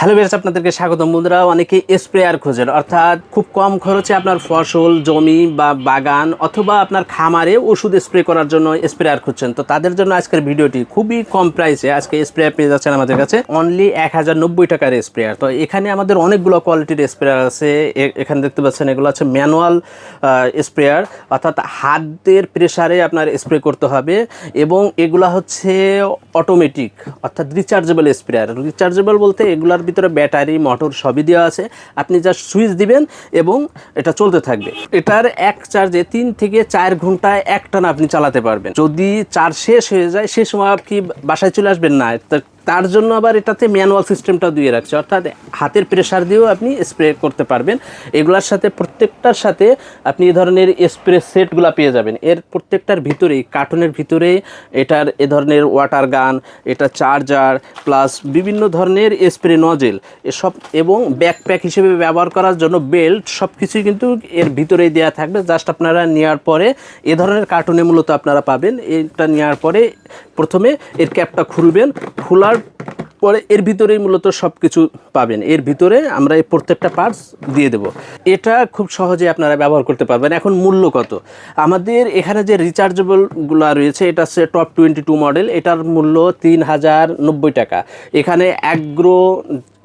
Hello বেশ আপনাদেরকে স্বাগতম। বন্ধুরা অনেকে স্প্রেয়ার খোঁজেন। অর্থাৎ খুব কম খরচে আপনার ফসল, জমি বা বাগান অথবা আপনার খামারে ওষুধ স্প্রে করার জন্য স্প্রেয়ার খুঁজছেন। তো তাদের জন্য আজকের ভিডিওটি খুবই কম প্রাইসে আজকে স্প্রেয়ার পেয়ে যাচ্ছেন আমাদের কাছে অনলি এক হাজার নব্বই টাকার স্প্রেয়ার তো এখানে আমাদের অনেকগুলো কোয়ালিটির স্প্রেয়ার আছে। এখানে দেখতে পাচ্ছেন, এগুলো হচ্ছে ম্যানুয়াল স্প্রেয়ার অর্থাৎ হাতের প্রেসারে আপনার স্প্রে করতে হবে এবং এগুলা হচ্ছে অটোমেটিক অর্থাৎ রিচার্জেবল স্প্রেয়ার রিচার্জেবল বলতে এগুলার ভিতরে ব্যাটারি, মোটর সবই দেওয়া আছে। আপনি জাস্ট সুইচ দিবেন এবং এটা চলতে থাকবে। এটার এক চার্জে তিন থেকে চার ঘন্টায় একটানা আপনি চালাতে পারবেন। যদি চার্জ শেষ হয়ে যায়, সে সময় আপনি বাসায় চলে আসবেন না। তার জন্য আবার এটাতে ম্যানুয়াল সিস্টেমটা দিয়ে রাখছে। অর্থাৎ হাতের প্রেশার দিয়েও আপনি স্প্রে করতে পারবেন। এগুলার সাথে প্রত্যেকটার সাথে আপনি এ ধরনের স্প্রে সেটগুলো পেয়ে যাবেন। এর প্রত্যেকটার ভিতরেই কার্টুনের ভিতরে এটার এ ধরনের ওয়াটার গান এটা চার্জার প্লাস বিভিন্ন ধরনের স্প্রে নজেল এসব এবং ব্যাকপ্যাক হিসেবে ব্যবহার করার জন্য বেল্ট সব কিছুই কিন্তু এর ভিতরেই দেওয়া থাকবে। জাস্ট আপনারা নেওয়ার পরে এ ধরনের কার্টুনে মূলত আপনারা পাবেন। এটা নেওয়ার পরে প্রথমে এর ক্যাপটা খুলবেন। খোলার পরে এর ভিতরেই মূলত সব কিছু পাবেন। এর ভিতরে আমরা এই প্রত্যেকটা পার্টস দিয়ে দেব। এটা খুব সহজে আপনারা ব্যবহার করতে পারবেন। এখন মূল্য কত? আমাদের এখানে যে রিচার্জেবলগুলো রয়েছে, এটা হচ্ছে টপ টোয়েন্টি টু মডেল এটার মূল্য তিন হাজার নব্বই টাকা। এখানে অ্যাগ্রো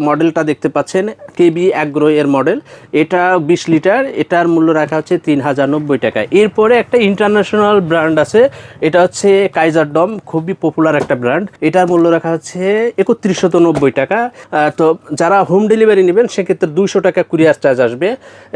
মডেলটা দেখতে পাচ্ছেন, কেবি অ্যাগ্রো এর মডেল। এটা বিশ লিটার, এটার মূল্য রাখা হচ্ছে তিন হাজার নব্বই টাকা। এরপরে একটা ইন্টারন্যাশনাল ব্র্যান্ড আছে, এটা হচ্ছে কাইজার ডম খুবই পপুলার একটা ব্র্যান্ড এটার মূল্য রাখা হচ্ছে একত্রিশশত নব্বই টাকা। তো যারা হোম ডেলিভারি নেবেন, সেক্ষেত্রে দুইশো টাকা কুরিয়ার চার্জ আসবে।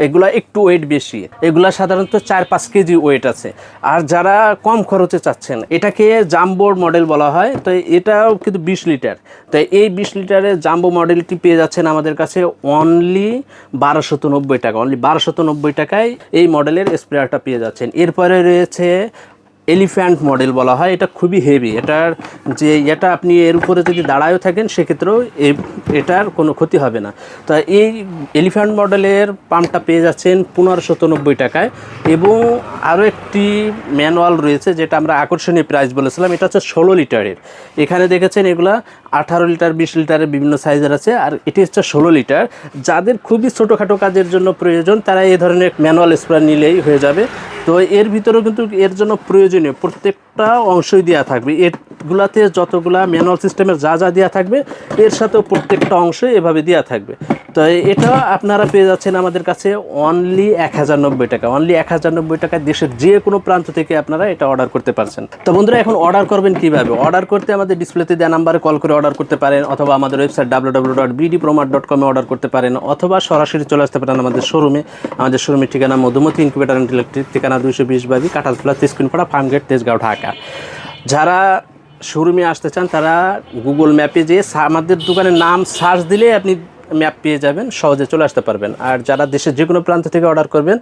এগুলা একটু ওয়েট বেশি। এগুলা সাধারণত চার পাঁচ কেজি ওয়েট আছে। আর যারা কম খরচে চাচ্ছেন, এটাকে জাম্বোর মডেল বলা হয়। তো এটাও কিন্তু বিশ লিটার। তো এই বিশ লিটারের জাম্বো মডেলটি পেয়ে যাচ্ছেন আমাদের কাছে অনলি বারোশত নব্বই টাকা অনলি বারোশত নব্বই টাকায় এই মডেলের স্প্রেয়ারটা পেয়ে যাচ্ছেন। এরপরে রয়েছে এলিফ্যান্ট মডেল বলা হয়, এটা খুবই হেভি এটার যে এটা আপনি এর উপরে যদি দাঁড়ায়ও থাকেন, সেক্ষেত্রেও এটার কোনো ক্ষতি হবে না। তা এই এলিফ্যান্ট মডেলের পাম্পটা পেয়ে যাচ্ছেন পনেরোশত নব্বই টাকায় এবং আরও একটি ম্যানুয়াল রয়েছে, যেটা আমরা আকর্ষণীয় প্রাইস বলেছিলাম, এটা হচ্ছে ষোলো লিটারের। এখানে দেখেছেন এগুলা আঠারো লিটার, বিশ লিটারের বিভিন্ন সাইজের আছে, আর এটি হচ্ছে ষোলো লিটার। যাদের খুবই ছোটোখাটো কাজের জন্য প্রয়োজন, তারা এই ধরনের ম্যানুয়াল স্প্রে নিলেই হয়ে যাবে। তো এর ভিতরেও কিন্তু এর জন্য প্রয়োজনীয় প্রত্যেকটা অংশই দেওয়া থাকবে। এরগুলাতে যতগুলা ম্যানুয়াল সিস্টেমের যা যা দেওয়া থাকবে, এর সাথেও প্রত্যেকটা অংশই এভাবে দেওয়া থাকবে। তো এটা আপনারা পেয়ে যাচ্ছেন আমাদের কাছে অনলি এক হাজার নব্বই টাকা। অনলি এক হাজার নব্বই টাকা দেশের যে কোনো প্রান্ত থেকে আপনারা এটা অর্ডার করতে পারছেন। তো বন্ধুরা, এখন অর্ডার করবেন কীভাবে? অর্ডার করতে আমাদের ডিসপ্লেতে দেওয়া নাম্বারে কল করে অর্ডার করতে পারেন, অথবা আমাদের website W W dot BD প্রোমার dot কমে অর্ডার করতে পারেন, অথবা সরাসরি চলে আসতে পারেন আমাদের শোরুমে আমাদের শোরুমের ঠিকানা মধুমতি ইনকিউবেটার অ্যান্ড ইলেকট্রিক ঠিকানা দুইশো বিশ বাবি কাঁঠালতলা তেজকুনপাড়া ফার্মগেট, তেজগাঁও, ঢাকা। যারা শোরুমে আসতে চান, তারা গুগল ম্যাপে সা- আমাদের দোকানের নাম সার্চ দিলে আপনি ম্যাপ পেয়ে যাবেন, সহজে চলে আসতে পারবেন। আর যারা দেশের যে কোনো প্রান্ত থেকে অর্ডার করবেন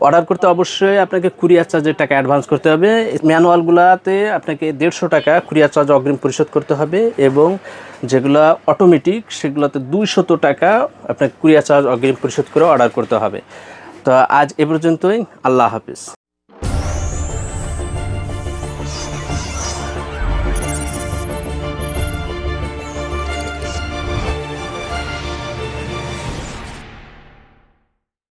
অর্ডার করতে অবশ্যই আপনাকে কুরিয়ার চার্জের টাকা অ্যাডভান্স করতে হবে। ম্যানুয়ালগুলোতে আপনাকে দেড়শো টাকা কুরিয়ার চার্জ অগ্রিম পরিশোধ করতে হবে এবং যেগুলো অটোমেটিক সেগুলোতে দুইশত টাকা আপনাকে কুরিয়ার চার্জ অগ্রিম পরিশোধ করে অর্ডার করতে হবে। তো আজ এ পর্যন্তই, আল্লাহ হাফিজ।